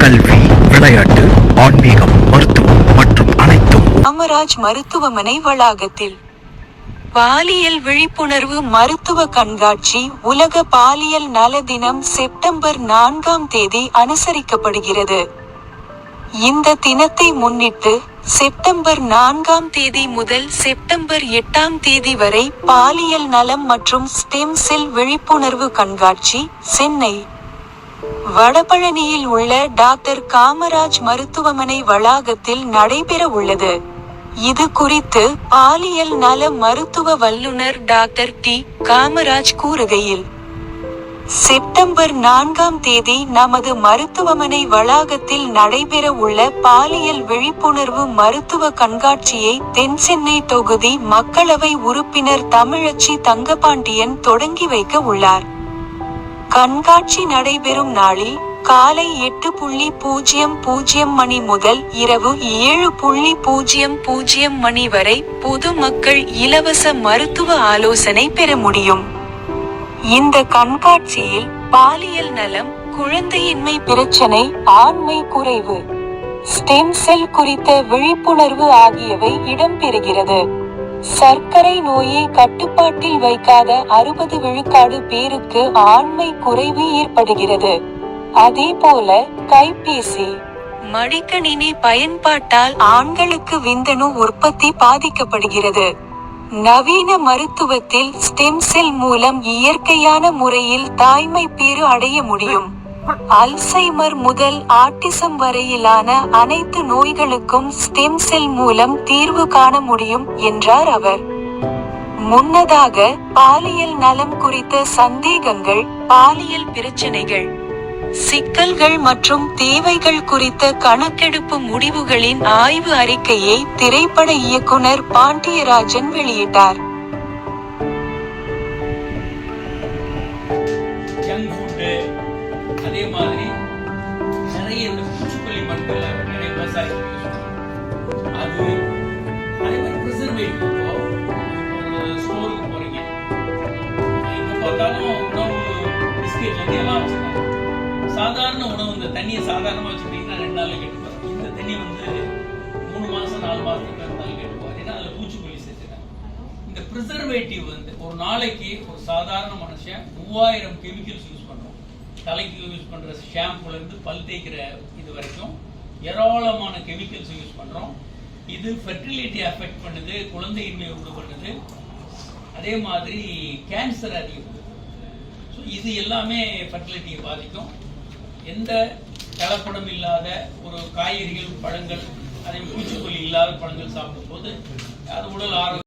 கல்வி விளையாட்டு ஆன்மீகம் மருத்துவம் மற்றும் அனைத்தும். காமராஜ் மருத்துவமனை வளாகத்தில். பாலியல் விழிப்புணர்வு மருத்துவ கண்காட்சி உலக பாலியல் நல தினம் செப்டம்பர் நான்காம் தேதி அனுசரிக்கப்படுகிறது. இந்த தினத்தை முன்னிட்டு செப்டம்பர் நான்காம் தேதி முதல் செப்டம்பர் எட்டாம் தேதி வரை பாலியல் நலம் மற்றும் ஸ்டெம் செல் விழிப்புணர்வு கண்காட்சி சென்னை. வடபழனியில் உள்ள டாக்டர் காமராஜ் மருத்துவமனை வளாகத்தில் நடைபெற உள்ளது. இது குறித்து பாலியல் நல மருத்துவ வல்லுனர் டாக்டர் டி. காமராஜ் கூறுகையில் செப்டம்பர் நான்காம் தேதி நமது மருத்துவமனை வளாகத்தில் நடைபெற உள்ள பாலியல் விழிப்புணர்வு மருத்துவ கண்காட்சியை தென்சென்னை தொகுதி மக்களவை உறுப்பினர் தமிழச்சி தங்கபாண்டியன் தொடங்கி வைக்க உள்ளார். கண்காட்சி நடைபெறும் நாளில் காலை எட்டு புள்ளி பூஜ்ஜியம் பூஜ்ஜியம் மணி முதல் இரவு ஏழு புள்ளி பூஜ்ஜியம் பூஜ்ஜியம் மணி வரை பொதுமக்கள் இலவச மருத்துவ ஆலோசனை பெற முடியும். இந்த கண்காட்சியில் பாலியல் நலம் குழந்தையின்மை பிரச்சனை ஆண்மை குறைவு ஸ்டெம் செல் குறித்த விழிப்புணர்வு ஆகியவை இடம்பெறுகிறது. சர்க்கரை நோயை கட்டுப்பாட்டில் வைக்காத அறுபது விழுக்காடு பேருக்கு ஆண்மை குறைவு ஏற்படுகிறது. அதே போல கைபேசி மடிக்கணினி பயன்பாட்டால் ஆண்களுக்கு விந்தணு உற்பத்தி பாதிக்கப்படுகிறது. நவீன மருத்துவத்தில் ஸ்டெம் செல் மூலம் இயற்கையான முறையில் தாய்மை பேறு அடைய முடியும். அல்சைமர் முதல் ஆட்டிசம் வரையிலான அனைத்து நோய்களுக்கும் ஸ்டெம் செல் மூலம் தீர்வு காண முடியும் என்றார் அவர். முன்னதாக பாலியல் நலம் குறித்த சந்தேகங்கள் பாலியல் பிரச்சனைகள் சிக்கல்கள் மற்றும் தேவைகள் குறித்த கணக்கெடுப்பு முடிவுகளின் ஆய்வு அறிக்கையை திரைப்பட இயக்குனர் பாண்டியராஜன் வெளியிட்டார். அதே மாதிரி நிறைய இந்த பூச்சிக்கொல்லி மருந்துகள் நிறைய விவசாயிகள் யூஸ் அது அதே மாதிரி ப்ரிசர்வேட்டிவ் ஒரு ஸ்டோருக்கு போறீங்க. எங்க பார்த்தாலும் உணவு பிஸ்கெட் எல்லாம் வச்சுருக்காங்க சாதாரண உணவு இந்த தண்ணியை சாதாரணமாக வச்சுக்கிட்டீங்கன்னா ரெண்டு நாளில் கெட்டு இந்த தண்ணி வந்து மூணு மாதம் நாலு மாதத்துக்கு இருந்தாலும் கெட்டு போகும் ஏன்னா அதில் பூச்சிக்கொல்லி சேர்த்துருக்காங்க இந்த ப்ரிசர்வேட்டிவ் வந்து ஒரு நாளைக்கு ஒரு சாதாரண மனுஷன் மூவாயிரம் கெமிக்கல்ஸ் யூஸ் பண்றோம் தலைக்கு யூஸ் பண்ற ஷாம்புல இருந்து பல் தேய்க்கிற இது வரைக்கும் ஏராளமான கெமிக்கல்ஸ் யூஸ் பண்றோம். இது ஃபெர்டிலிட்டி அஃபெக்ட் பண்ணுது குழந்தையின்மையை உண்டு பண்ணுது அதே மாதிரி கேன்சர் அதிகம். ஸோ இது எல்லாமே ஃபெர்டிலிட்டியை பாதிக்கும். எந்த கலப்படம் இல்லாத ஒரு காய்கறிகள் பழங்கள் அதே பூச்சிக்கொல்லி இல்லாத பழங்கள் சாப்பிடும்போது அது உடல் ஆரோக்கியம்